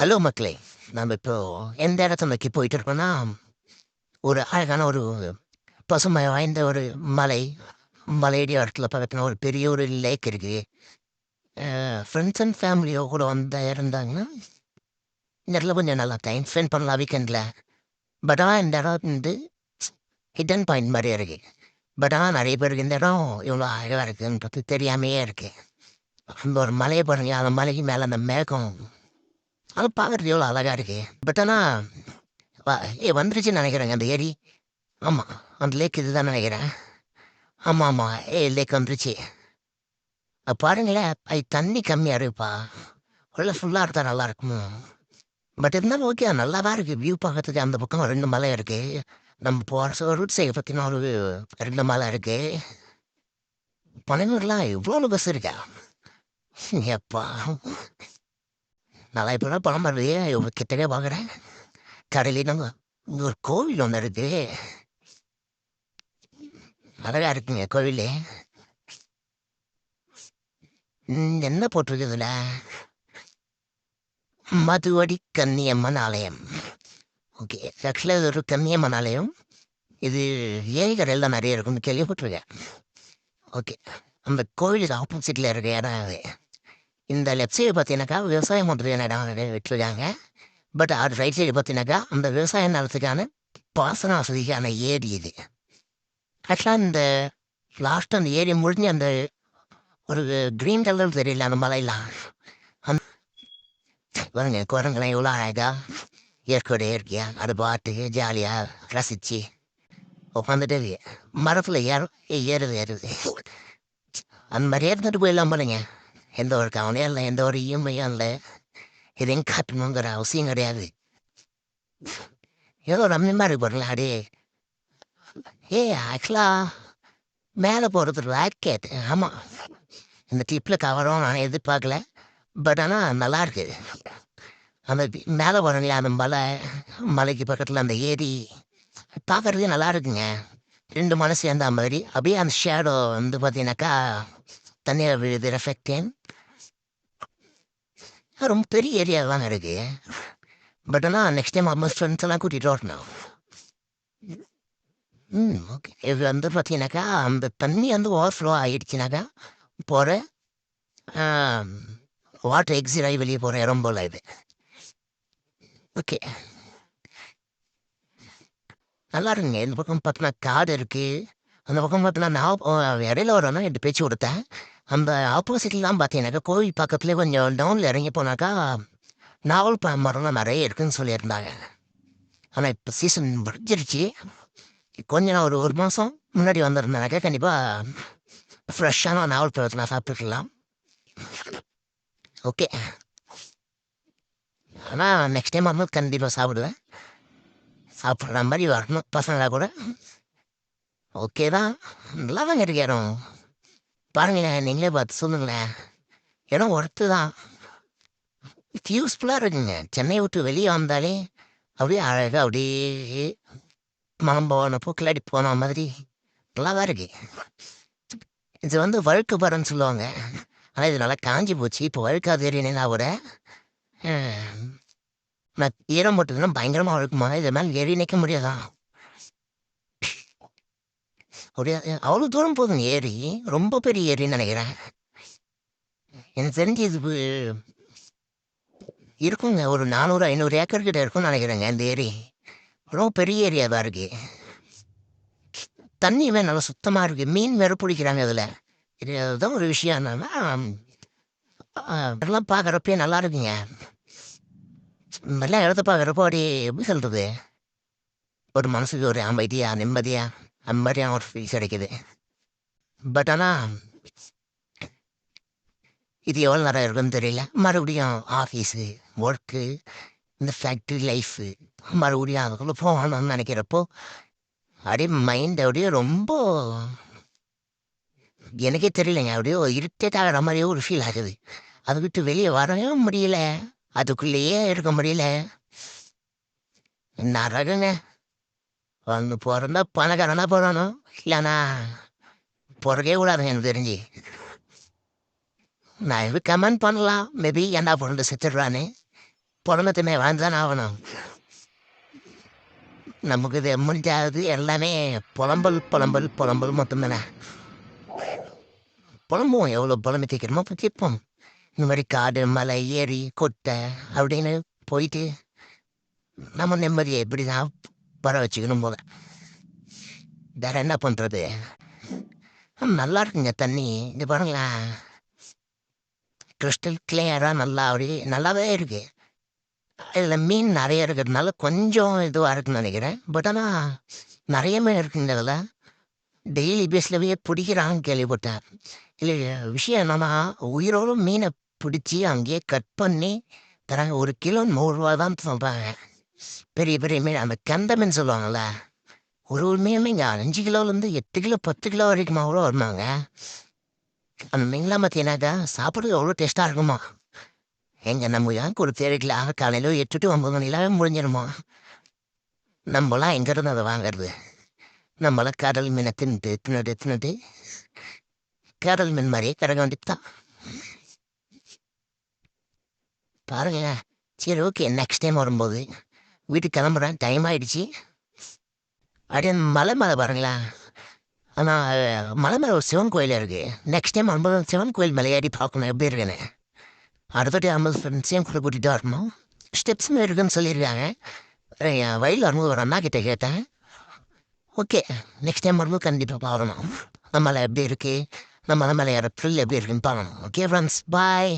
Hello மக்களே நம்ம இப்போ எந்த இடத்த நோக்கி போயிட்டு இருக்கோம்னா ஒரு அழகான ஒரு பசுமை வாய்ந்த ஒரு மலை மலையடி இடத்துல பக்கத்தில் ஒரு பெரிய ஒரு லேக் இருக்குது ஃப்ரெண்ட்ஸ் அண்ட் ஃபேமிலியோ கூட வந்த இருந்தாங்கன்னா இந்த இடத்துல கொஞ்சம் நல்லா டைம் ஸ்பெண்ட் பண்ணலாம் வீக்கெண்டில் பட் ஆனால் இந்த இடம் வந்து ஹிடன் பாயிண்ட் மாதிரி இருக்குது பட் ஆனால் நிறைய பேருக்கு இந்த இடம் இவ்வளோ அழகாக இருக்குன்றது தெரியாமையே இருக்குது அந்த ஒரு மலையை பாருங்க அந்த மலைக்கு மேலே அந்த மேகம் அது பார்க்குறது எவ்வளோ அழகாக இருக்குது பட் ஆனால் ஏ வந்துருச்சுன்னு நினைக்கிறேங்க அந்த ஏரி. ஆமாம் அந்த லேக் இதுதான் நினைக்கிறேன். ஆமாம் ஆமாம் ஏ லேக் வந்துருச்சு. பாருங்களேன் அது தண்ணி கம்மியாக இருக்குப்பா. உள்ள ஃபுல்லாக இருந்தால் நல்லா இருக்குமோ? பட் இருந்தாலும் ஓகே நல்லா தான் இருக்குது வியூ பார்க்கறதுக்கு அந்த பக்கம் ரெண்டு மலை இருக்குது நம்ம போகிற ரூட் சைடு பற்றின ஒரு ரெண்டு மலை இருக்குது பனையூர்லாம் இவ்வளோ பஸ் இருக்கா? எப்பா நல்லா இப்போ தான் பணம் வருது இவ்வளோ கிட்டவே பார்க்குறேன் கடையில இங்கே ஒரு கோவில் ஒன்று இருக்கு அழகாக இருக்குங்க கோவில் என்ன போட்டிருக்கு இதில் மதுவடி கன்னியம்மன் ஆலயம் ஓகே ஆக்சுவலாக இது ஒரு கன்னியம்மன் ஆலயம் இது ஏரிகரையில் தான் நிறைய இருக்கும்னு கேள்விப்பட்டிருக்கேன் ஓகே அந்த கோவிலுக்கு ஆப்போசிட்டில் இருக்க இடம் அது இந்த லெஃப்ட் சைடு பார்த்தீங்கன்னாக்கா விவசாயம் பண்ணுறதுக்கான இடம் விட்டுருக்காங்க. பட் அது ரைட் சைடு பார்த்தீங்கன்னாக்கா அந்த விவசாய நிலத்துக்கான பாசன வசதிக்கான ஏரி இது. ஆக்சுவலாக இந்த லாஸ்ட் அந்த ஏரி முடிஞ்சு அந்த ஒரு க்ரீன் கலர் தெரியல அந்த மலையெல்லாம் அந்த பாருங்க குரங்கெல்லாம் எவ்வளோ அழகாக இயற்கையோட இயற்கையாக அது பாட்டு ஜாலியாக ரசித்து உட்காந்துட்டு மரத்தில் ஏற ஏறுது ஏறுது. அந்த மாதிரி ஏறுந்துட்டு போயிடலாம் பாருங்க. எந்த ஒரு கவனையும் இல்லை எந்த ஒரு இஎம்ஐயும் இல்லை இதையும் காட்டணுங்கிற அவசியம் கிடையாது ஏதோ ரம்யமாக இருக்கு பாருங்களேன் அடே ஏ ஆக்சுவலாக மேலே போகிறது ராக்கெட் ஆமாம் இந்த டிப்பில் கவரும் நான் எதிர்பார்க்கல பட் ஆனால் நல்லா இருக்குது அந்த மேலே போகிறீங்களா அந்த மலை மலைக்கு பக்கத்தில் அந்த ஏரி பார்க்குறதே நல்லா இருக்குங்க ரெண்டு மலை சேர்ந்த மாதிரி அப்படியே அந்த ஷேடோ வந்து பார்த்தீங்கன்னாக்கா தண்ணியில் விழுது ரெஃபெக்டிங் ரொம்ப பெரிய ஏரியா தானே இருக்கு. பட் ஆனால் நெக்ஸ்ட் டைம் அம்மா ஃப்ரெண்ட்ஸ் எல்லாம் கூட்டிகிட்டு வரணும். ம் ஓகே இது வந்து பார்த்தீங்கன்னாக்கா அந்த தண்ணி வந்து ஓவர் ஃப்ளோ ஆகிடுச்சுனாக்கா போகிற வாட்டர் எக்ஸிட் ஆகி வெளியே போகிற இடம் போல் இது. ஓகே நல்லா இருக்குங்க இந்த பக்கம் பார்த்தினா காடு இருக்குது அந்த பக்கம் பார்த்தீங்கன்னா நான் இடையில வரணும் என்கிட்ட பேச்சு கொடுத்தேன். அந்த ஆப்போசிட்லாம் பார்த்தீங்கன்னாக்கா கோவில் பக்கத்துலேயே கொஞ்சம் டவுனில் இறங்கி போனாக்கா நாவல் பழம் மரம்லாம் நிறைய இருக்குதுன்னு சொல்லியிருந்தாங்க. ஆனால் இப்போ சீசன் முடிஞ்சிருச்சு. கொஞ்ச நாள் ஒரு ஒரு மாதம் முன்னாடி வந்திருந்தேனாக்கா கண்டிப்பாக ஃப்ரெஷ்ஷான நாவல் பழத்தை நான் சாப்பிட்டுக்கலாம். ஓகே ஆனால் நெக்ஸ்ட் டைம் வரும்போது கண்டிப்பாக சாப்பிடுவேன். சாப்பிட்ற மாதிரி வரணும் பசங்களாக கூட. ஓகே தான். நல்லா தான் கிடைக்கிறோம் பாருங்களேன் நீங்களே பார்த்து சொல்லுங்களேன். இடம் ஒர்த்து தான். யூஸ்ஃபுல்லாக இருக்குங்க. சென்னையை விட்டு வெளியே வந்தாலே அப்படியே அழகாக அப்படியே மனம் போன பூக்களாடி போன மாதிரி நல்லா தான் இருக்கு. இது வந்து வழுக்கு பரன்னு சொல்லுவாங்க. ஆனால் இது நல்லா காஞ்சி போச்சு. இப்போ வழுக்காது ஏறினா கூட நான் ஈரம் போட்டதுன்னா பயங்கரமாக வழுக்குமா? இது மேலே ஏறி நிற்க முடியாதான் அப்படியே அவ்வளோ தூரம் போதும் ஏரி ரொம்ப பெரிய ஏரின்னு நினைக்கிறேன். எனக்கு தெரிஞ்சு இது இருக்குங்க. ஒரு நானூறு ஐநூறு ஏக்கர் கிட்ட இருக்கும்னு நினைக்கிறேங்க இந்த ஏரி. ரொம்ப பெரிய ஏரியா தான் இருக்கு தண்ணியுமே நல்லா சுத்தமாக இருக்கு. மீன் வேறு பிடிக்கிறாங்க அதில். இது அதுதான் ஒரு விஷயம் என்னன்னா அதெல்லாம் பார்க்குறப்பே நல்லா இருக்குங்க. நல்லா இடத்த பார்க்குறப்போ அப்படி எப்படி சொல்கிறது ஒரு மனசுக்கு ஒரு அமைதியாக நிம்மதியாக அம்மாதிரி மாதிரியான ஒரு ஃபீஸ் கிடைக்குது பட் ஆனால் இது எவ்வளோ நேரம் இருக்குன்னு தெரியல. மறுபடியும் ஆஃபீஸு ஒர்க்கு இந்த ஃபேக்ட்ரி லைஃபு மறுபடியும் அதுக்குள்ளே போகணும்னு நினைக்கிறப்போ அப்படியே மைண்ட் அப்படியே ரொம்ப எனக்கே தெரியலைங்க. அப்படியே இருட்டேட் ஆகிற மாதிரியே ஒரு ஃபீல் ஆகுது. அதை விட்டு வெளியே வரவே முடியல. அதுக்குள்ளேயே இருக்க முடியல. நரகங்க. வந்து பிறந்தா பணக்காரனா போடணும் இல்லைண்ணா பிறக்கே கூடாது எனக்கு தெரிஞ்சு. நான் எப்படி கமெண்ட் பண்ணலாம். மேபி என்ன பொண்ணு செத்துடுறான்னு புலம்பத்துமே வாழ்ந்துதான் ஆகணும். நமக்கு இது முடிஞ்சாவது எல்லாமே புலம்பல் புலம்பல் புலம்பல் மொத்தம் தானே புலம்புவோம். எவ்வளோ புலம்பி தீக்கிறோமோ தீர்ப்போம். இந்த மாதிரி காடு மலை ஏரி கொட்டை அப்படின்னு போயிட்டு நம்ம நிம்மதியை எப்படி தான் வர வச்சுக்கணும் போக வேற என்ன பண்ணுறது நல்லா இருக்குங்க தண்ணி. இது பாருங்களேன். கிறிஸ்டல் கிளியராக நல்லா அப்படி நல்லாவே இருக்கு. இதில் மீன் நிறைய இருக்கிறதுனால கொஞ்சம் இதுவாக இருக்குன்னு நினைக்கிறேன். பட் ஆனால் நிறைய மீன் இருக்குங்க அதில் டெய்லி பேஸ்லவே பிடிக்கிறான்னு பிடிக்கிறாங்கன்னு கேள்விப்பட்டேன். இல்லை விஷயம் என்னன்னா உயிரோடு மீனை பிடிச்சி அங்கேயே கட் பண்ணி தராங்க ஒரு கிலோ நூறுரூவா தான் சொல்கிறாங்க பெரிய பெரிய மீன் அந்த கெந்த மீன் சொல்லுவாங்கள்ல ஒரு ஒரு மீனுமே இங்கே அஞ்சு கிலோலேருந்து எட்டு கிலோ பத்து கிலோ வரைக்குமா கூட வருமாங்க. அந்த மீன்லாம் பார்த்தீங்கன்னாக்கா சாப்பிட்றது எவ்வளோ டேஸ்ட்டாக இருக்குமா? எங்கள் நம்ம ஏன் ஒரு தேடிக்கலாம் காலையில் எட்டு டு ஒம்பது மணிலாம் முடிஞ்சிருமா? நம்மளாம் எங்கேருந்து அதை வாங்குறது? நம்மளாம் கடல் மீனை தின்னுட்டு தின்னுட்டு தின்னுட்டு கடல் மீன் மாதிரியே கிடக்க வேண்டியது தான் பாருங்க. சரி ஓகே. நெக்ஸ்ட் டைம் வரும்போது வீட்டுக்கு கிளம்புறேன். டைம் ஆயிடுச்சு. அப்படியே மலை மேலே பாருங்களா ஆனால் மலை மேலே ஒரு சிவன் கோயில் இருக்குது நெக்ஸ்ட் டைம் வரும்போது சிவன் கோயில் மேலே ஏறி பார்க்கணும். எப்படி இருக்குன்னு. அடுத்தட்டி ஐம்பது ஃப்ரெண்ட்ஸையும் கூட கூட்டிகிட்டு வரணும்? ஸ்டெப்ஸும் இருக்குன்னு சொல்லியிருக்காங்க. என் வயலில் வரும்போது ஒரு அண்ணா கிட்டே கேட்டேன். ஓகே நெக்ஸ்ட் டைம் வரும்போது கண்டிப்பாக பார்க்கணும். நம்மளை எப்படி இருக்குது நம்ம மலை மேலே ஏற த்ரில் எப்படி இருக்குன்னு பார்க்கணும். Okay friends bye